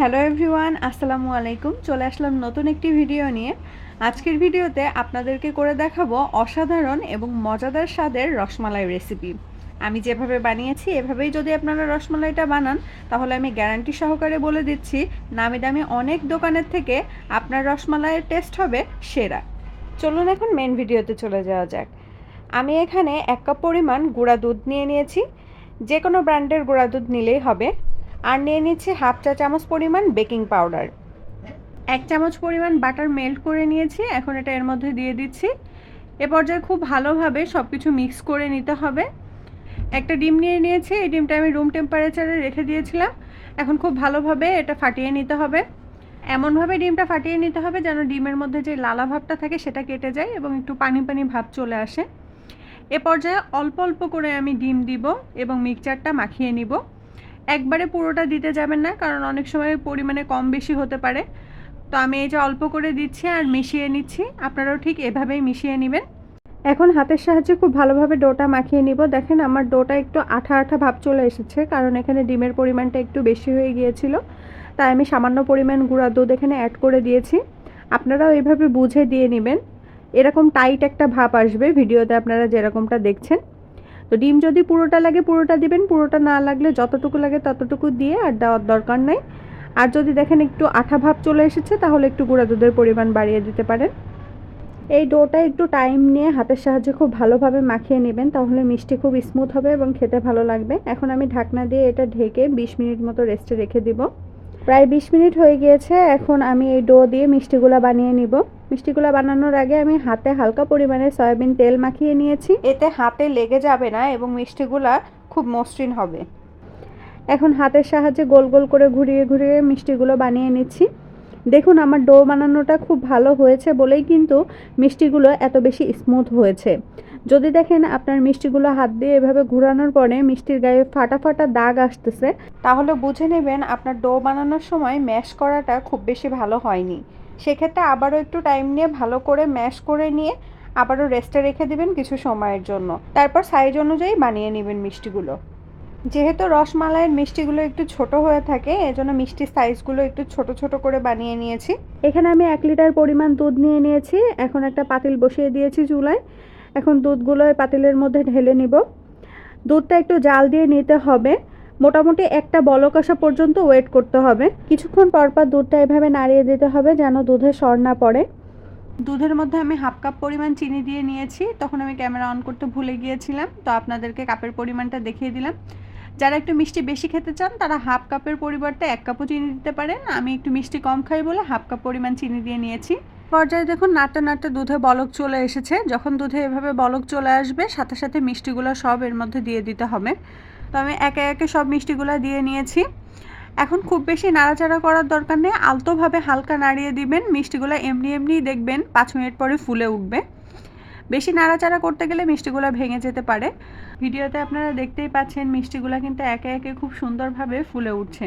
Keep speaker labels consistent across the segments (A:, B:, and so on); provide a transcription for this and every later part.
A: Hello everyone, আসসালামু আলাইকুম। চলে আসলাম নতুন একটি ভিডিও নিয়ে। আজকের ভিডিওতে আপনাদেরকে করে দেখাবো অসাধারণ এবং মজাদার স্বাদের রসমালাই রেসিপি আমি যেভাবে বানিয়েছি, এভাবেই যদি আপনারা রসমালাইটা বানান, তাহলে আমি গ্যারান্টি সহকারে বলে দিচ্ছি, নামি দামি অনেক দোকানের থেকে আপনার রসমালাইয়ের টেস্ট হবে সেরা। চলুন এখন মেন ভিডিওতে চলে যাওয়া যাক। আমি এখানে এক কাপ পরিমাণ গুঁড়া দুধ নিয়ে নিয়েছি। যে কোনো ব্র্যান্ডের গুঁড়া দুধ নিলেই হবে। আর নিয়ে নিচ্ছি হাফ চা চামচ পরিমাণ বেকিং পাউডার। এক চামচ পরিমাণ বাটার মেল্ট করে নিয়েছি, এখন এটা এর মধ্যে দিয়ে দিচ্ছি। এ পর্যায়ে খুব ভালোভাবে সব কিছু মিক্স করে নিতে হবে। একটা ডিম নিয়ে নিয়েছি, এই ডিমটা আমি রুম টেম্পারেচারে রেখে দিয়েছিলাম। এখন খুব ভালোভাবে এটা ফাটিয়ে নিতে হবে। এমনভাবে ডিমটা ফাটিয়ে নিতে হবে যেন ডিমের মধ্যে যে লালা ভাবটা থাকে সেটা কেটে যায় এবং একটু পানি পানি ভাব চলে আসে। এ পর্যায়ে অল্প অল্প করে আমি ডিম দিব এবং মিক্সচারটা মাখিয়ে নিব। একবারে পুরোটা দিতে যাবেন না, কারণ অনেক সময় পরিমাণে কম বেশি হতে পারে। তো আমি এই যে অল্প করে দিচ্ছি আর মিশিয়ে নিচ্ছি, আপনারাও ঠিক এভাবেই মিশিয়ে নেবেন। এখন হাতের সাহায্যে খুব ভালোভাবে ডোটা মাখিয়ে নিব। দেখেন আমার ডোটা একটু আঠা আঠা ভাব চলে এসেছে, কারণ এখানে ডিমের পরিমাণটা একটু বেশি হয়ে গিয়েছিল। তাই আমি সামান্য পরিমাণ গুঁড়া দুধ এখানে অ্যাড করে দিয়েছি। আপনারাও এইভাবে বুঝে দিয়ে নেবেন। এরকম টাইট একটা ভাব আসবে, ভিডিওতে আপনারা যেরকমটা দেখছেন। তো ডিম যদি পুরোটা লাগে পুরোটা দিবেন, পুরোটা না লাগলে যতটুকু লাগে ততটুকু দিয়ে আর দেওয়ার দরকার নাই। আর যদি দেখেন একটু আঠা ভাব চলে এসেছে, তাহলে একটু গুঁড়া দুধের পরিমাণ বাড়িয়ে দিতে পারেন। এই ডোটা একটু টাইম নিয়ে হাতের সাহায্যে খুব ভালোভাবে মাখিয়ে নেবেন, তাহলে মিষ্টি খুব স্মুথ হবে এবং খেতে ভালো লাগবে। এখন আমি ঢাকনা দিয়ে এটা ঢেকে বিশ মিনিট মতো রেস্টে রেখে দিব। প্রায় বিশ মিনিট হয়ে গিয়েছে এখন আমি এই ডো দিয়ে মিষ্টিগুলো বানিয়ে নিব। মিষ্টিগুলো বানানোর আগে আমি হাতে হালকা পরিমাণে সয়াবিন তেল মাখিয়ে নিয়েছি। এতে হাতে লেগে যাবে না এবং মিষ্টিগুলা খুব মসৃণ হবে। এখন হাতের সাহায্যে গোল গোল করে ঘুরিয়ে ঘুরিয়ে মিষ্টিগুলো বানিয়ে নিচ্ছি। দেখুন আমার ডো বানানোটা খুব ভালো হয়েছে বলেই কিন্তু মিষ্টিগুলো এত বেশি স্মুথ হয়েছে। যদি দেখেন আপনার মিষ্টিগুলো হাত দিয়ে এভাবে ঘোরানোর পরে মিষ্টির গায়ে ফাটা ফাটা দাগ আসতেছে, তাহলে বুঝে নেবেন আপনার ডো বানানোর সময় ম্যাশ করাটা খুব বেশি ভালো হয়নি। সেক্ষেত্রে আবারও একটু টাইম নিয়ে ভালো করে ম্যাশ করে নিয়ে আবারও রেস্টে রেখে দিবেন কিছু সময়ের জন্য। তারপর সাইজ অনুযায়ী বানিয়ে নেবেন মিষ্টিগুলো। যেহেতু রসমালাইয়ের মিষ্টিগুলো একটু ছোট হয়ে থাকে, এজন্য মিষ্টির সাইজগুলো একটু ছোট ছোট করে বানিয়ে নিয়েছি। এখানে আমি এক লিটার পরিমাণ দুধ নিয়ে নিয়েছি। এখন একটা পাতিল বসিয়ে দিয়েছি চুলায়। এখন দুধগুলো পাতিলের মধ্যে ঢেলে নিব। দুধটা একটু জাল দিয়ে নিতে হবে। মোটামুটি একটা বলক আসা পর্যন্ত ওয়েট করতে হবে। কিছুক্ষণ পর পর দুধটা এভাবে নাড়িয়ে দিতে হবে যেন দুধে সর না পড়ে। দুধের মধ্যে আমি হাফ কাপ পরিমাণ চিনি দিয়ে নিয়েছি। তখন আমি ক্যামেরা অন করতে ভুলে গিয়েছিলাম। তো আপনাদেরকে কাপের পরিমাণটা দেখিয়ে দিলাম। যারা একটু মিষ্টি বেশি খেতে চান, তারা হাফ কাপের পরিবর্তে এক কাপও চিনি দিতে পারেন। আমি একটু মিষ্টি কম খাই বলে হাফ কাপ পরিমাণ চিনি দিয়ে নিয়েছি। পর্যায়ে দেখুন, নাড়তে নাড়তে দুধে বলক চলে এসেছে। যখন দুধে এভাবে বলক চলে আসবে, সাথে সাথে মিষ্টিগুলো সব এর মধ্যে দিয়ে দিতে হবে। তো আমি একে একে সব মিষ্টিগুলো দিয়ে নিয়েছি। এখন খুব বেশি নাড়াচাড়া করার দরকার নেই। আলতোভাবে হালকা নাড়িয়ে দিবেন। মিষ্টিগুলো এমনি এমনিই দেখবেন, পাঁচ মিনিট পরে ফুলে উঠবে। বেশি নাড়াচাড়া করতে গেলে মিষ্টিগুলো ভেঙে যেতে পারে। ভিডিওতে আপনারা দেখতেই পাচ্ছেন, মিষ্টিগুলো কিন্তু একে একে খুব সুন্দরভাবে ফুলে উঠছে।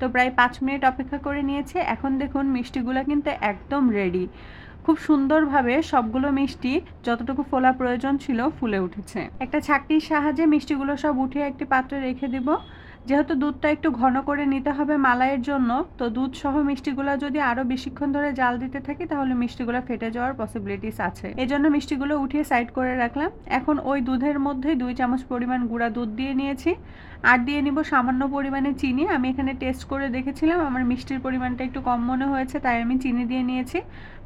A: তো প্রায় পাঁচ মিনিট অপেক্ষা করে নিয়েছে। এখন দেখুন মিষ্টিগুলো কিন্তু একদম রেডি খুব সুন্দরভাবে সবগুলো মিষ্টি যতটুকু ফোলা প্রয়োজন ছিল ফুলে উঠেছে। একটা ছাকটির সাহায্যে মিষ্টিগুলো সব উঠে একটি পাত্রে রেখে দিব। যেহেতু দুধটা একটু ঘন করে নিতে হবে মালাইয়ের জন্য, তো দুধ সহ মিষ্টিগুলো যদি আরও বেশিক্ষণ ধরে জাল দিতে থাকি, তাহলে মিষ্টিগুলো ফেটে যাওয়ার পসিবিলিটিস আছে। এই জন্য মিষ্টিগুলো উঠিয়ে সাইড করে রাখলাম। এখন ওই দুধের মধ্যেই দুই চামচ পরিমাণ গুঁড়া দুধ দিয়ে নিয়েছি। আর দিয়ে নিব সামান্য পরিমাণে চিনি। আমি এখানে টেস্ট করে দেখেছিলাম, আমার মিষ্টির পরিমাণটা একটু কম মনে হয়েছে, তাই আমি চিনি দিয়ে নিয়েছি।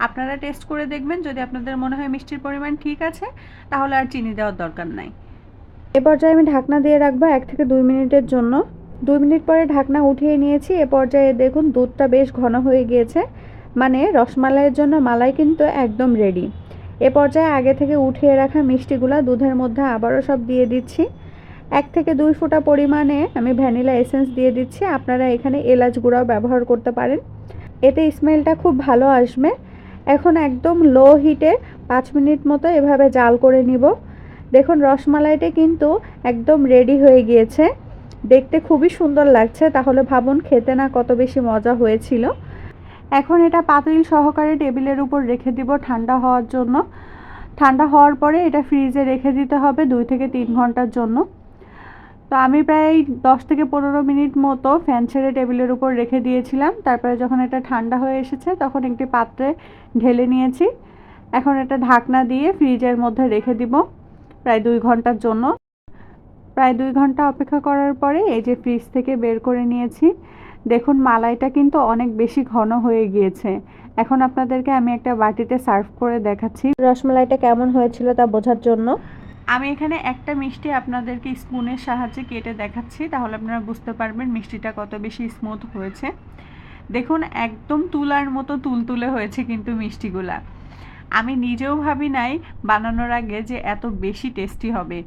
A: আপনারা টেস্ট করে দেখবেন। যদি আপনাদের মনে হয় মিষ্টির পরিমাণ ঠিক আছে, তাহলে আর চিনি দেওয়ার দরকার নাই। এ পর্যায়ে আমি ঢাকনা দিয়ে রাখব এক থেকে দুই মিনিটের জন্য। দুই মিনিট পরে ঢাকনা উঠিয়ে নিয়েছি। এ পর্যায়ে দেখুন দুধটা বেশ ঘন হয়ে গিয়েছে। মানে রসমালাইয়ের জন্য মালাই কিন্তু একদম রেডি এ পর্যায়ে আগে থেকে উঠিয়ে রাখা মিষ্টিগুলা দুধের মধ্যে আবারও সব দিয়ে দিচ্ছি। এক থেকে দুই ফোঁটা পরিমাণে আমি ভ্যানিলা এসেন্স দিয়ে দিচ্ছি। আপনারা এখানে এলাচ গুঁড়াও ব্যবহার করতে পারেন। এতে স্মেলটা খুব ভালো আসবে। এখন একদম লো হিটে পাঁচ মিনিট মতো এভাবে জাল করে নিব। দেখুন, রসমালাইটা কিন্তু একদম রেডি হয়ে গিয়েছে। দেখতে খুবই সুন্দর লাগছে, তাহলে ভাবুন খেতে না কত বেশি মজা হয়েছিল। এখন এটা পাতিল সহকারে টেবিলের উপর রেখে দিব ঠান্ডা হওয়ার জন্য। ঠান্ডা হওয়ার পরে এটা ফ্রিজে রেখে দিতে হবে দুই থেকে তিন ঘণ্টার জন্য। তো আমি প্রায় দশ থেকে পনেরো মিনিট মতো ফ্যান ছেড়ে টেবিলের উপর রেখে দিয়েছিলাম। তারপরে যখন এটা ঠান্ডা হয়ে এসেছে, তখন একটি পাত্রে ঢেলে নিয়েছি। এখন এটা ঢাকনা দিয়ে ফ্রিজের মধ্যে রেখে দিব। প্রায় দুই ঘণ্টার জন্য। প্রায় দুই ঘণ্টা অপেক্ষা করার পরে এই যে ফ্রিজ থেকে বের করে নিয়েছি, দেখুন মালাইটা কিন্তু অনেক বেশি ঘন হয়ে গিয়েছে। এখন আপনাদেরকে আমি একটা বাটিতে সার্ভ করে দেখাচ্ছি। রসমালাইটা কেমন হয়েছিল তা বোঝার জন্য। আমি এখানে একটা মিষ্টি আপনাদেরকে স্পুনের সাহায্যে কেটে দেখাচ্ছি, তাহলে আপনারা বুঝতে পারবেন মিষ্টিটা কত বেশি স্মুথ হয়েছে। দেখুন, একদম তুলার মতো তুলতুলে হয়েছে কিন্তু মিষ্টিগুলা। আমি নিজেও ভাবি নাই বানানোর আগে যে এত বেশি টেস্টি হবে।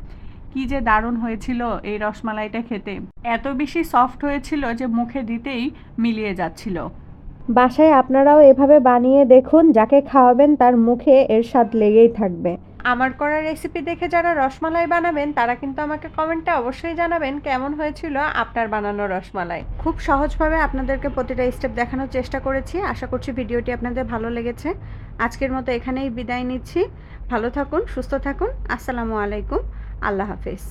A: কি যে দারুণ হয়েছিল এই রসমালাইটা খেতে। এত বেশি সফট হয়েছিল যে মুখে দিতেই মিলিয়ে যাচ্ছিল।
B: বাসায় আপনারাও এভাবে বানিয়ে দেখুন, যাকে খাওয়াবেন তার মুখে এর স্বাদ লেগেই থাকবে।
A: আমার করা রেসিপি দেখে যারা রসমালাই বানাবেন, তারা কিন্তু আমাকে কমেন্টে অবশ্যই জানাবেন কেমন হয়েছিল আপনার বানানো রসমালাই। খুব সহজভাবে আপনাদেরকে প্রতিটা স্টেপ দেখানোর চেষ্টা করেছি। আশা করছি ভিডিওটি আপনাদের ভালো লেগেছে। আজকের মতো এখানেই বিদায় নিচ্ছি। ভালো থাকুন, সুস্থ থাকুন। আসসালামু আলাইকুম। আল্লাহ হাফিজ।